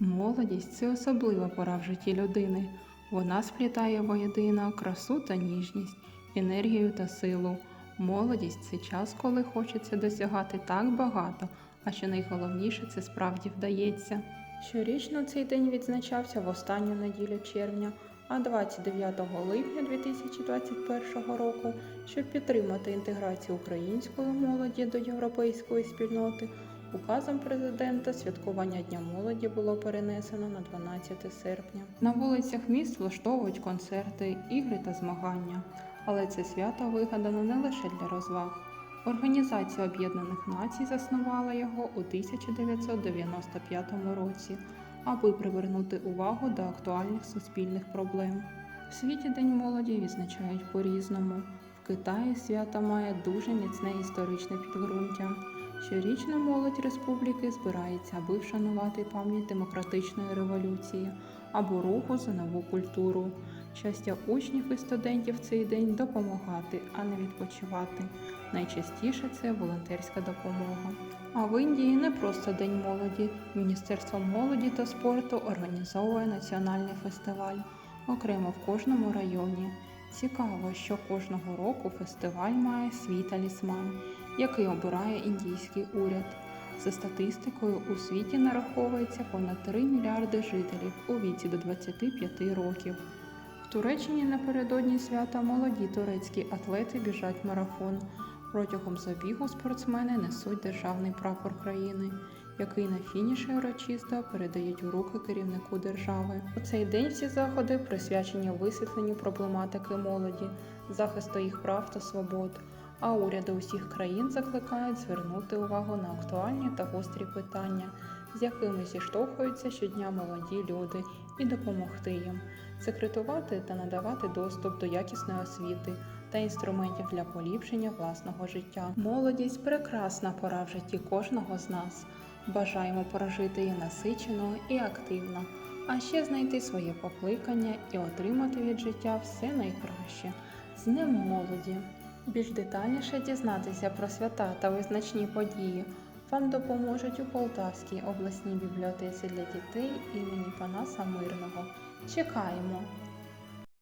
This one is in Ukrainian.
Молодість це особлива пора в житті людини. Вона сплітає воєдино красу та ніжність, енергію та силу. Молодість це час, коли хочеться досягати так багато, а що найголовніше це справді вдається. Щорічно цей день відзначався в останню неділю червня, а 29 липня 2021 року, щоб підтримати інтеграцію української молоді до європейської спільноти, Указом президента святкування Дня молоді було перенесено на 12 серпня. На вулицях міст влаштовують концерти, ігри та змагання. Але це свято вигадано не лише для розваг. Організація Об'єднаних Націй заснувала його у 1995 році, аби привернути увагу до актуальних суспільних проблем. В світі День молоді відзначають по-різному. В Китаї свято має дуже міцне історичне підґрунтя. Щорічно молодь республіки збирається, аби вшанувати пам'ять демократичної революції або руху за нову культуру. Щастя учнів і студентів цей день допомагати, а не відпочивати. Найчастіше це волонтерська допомога. А в Індії не просто День молоді. Міністерство молоді та спорту організовує національний фестиваль окремо в кожному районі. Цікаво, що кожного року фестиваль має свій талісман, який обирає індійський уряд. За статистикою, у світі нараховується понад 3 мільярди жителів у віці до 25 років. В Туреччині напередодні свята молоді турецькі атлети біжать марафон. Протягом забігу спортсмени несуть державний прапор країни, який на фініші урочисто передають у руки керівнику держави. У цей день всі заходи присвячені висвітленню проблематики молоді, захисту їх прав та свобод. А уряди усіх країн закликають звернути увагу на актуальні та гострі питання, з якими зіштовхуються щодня молоді люди, і допомогти їм, секретувати та надавати доступ до якісної освіти та інструментів для поліпшення власного життя. Молодість прекрасна пора в житті кожного з нас. Бажаємо прожити її насичено і активно, а ще знайти своє покликання і отримати від життя все найкраще. З Днем молоді! Більш детальніше дізнатися про свята та визначні події вам допоможуть у Полтавській обласній бібліотеці для дітей імені Панаса Мирного. Чекаємо!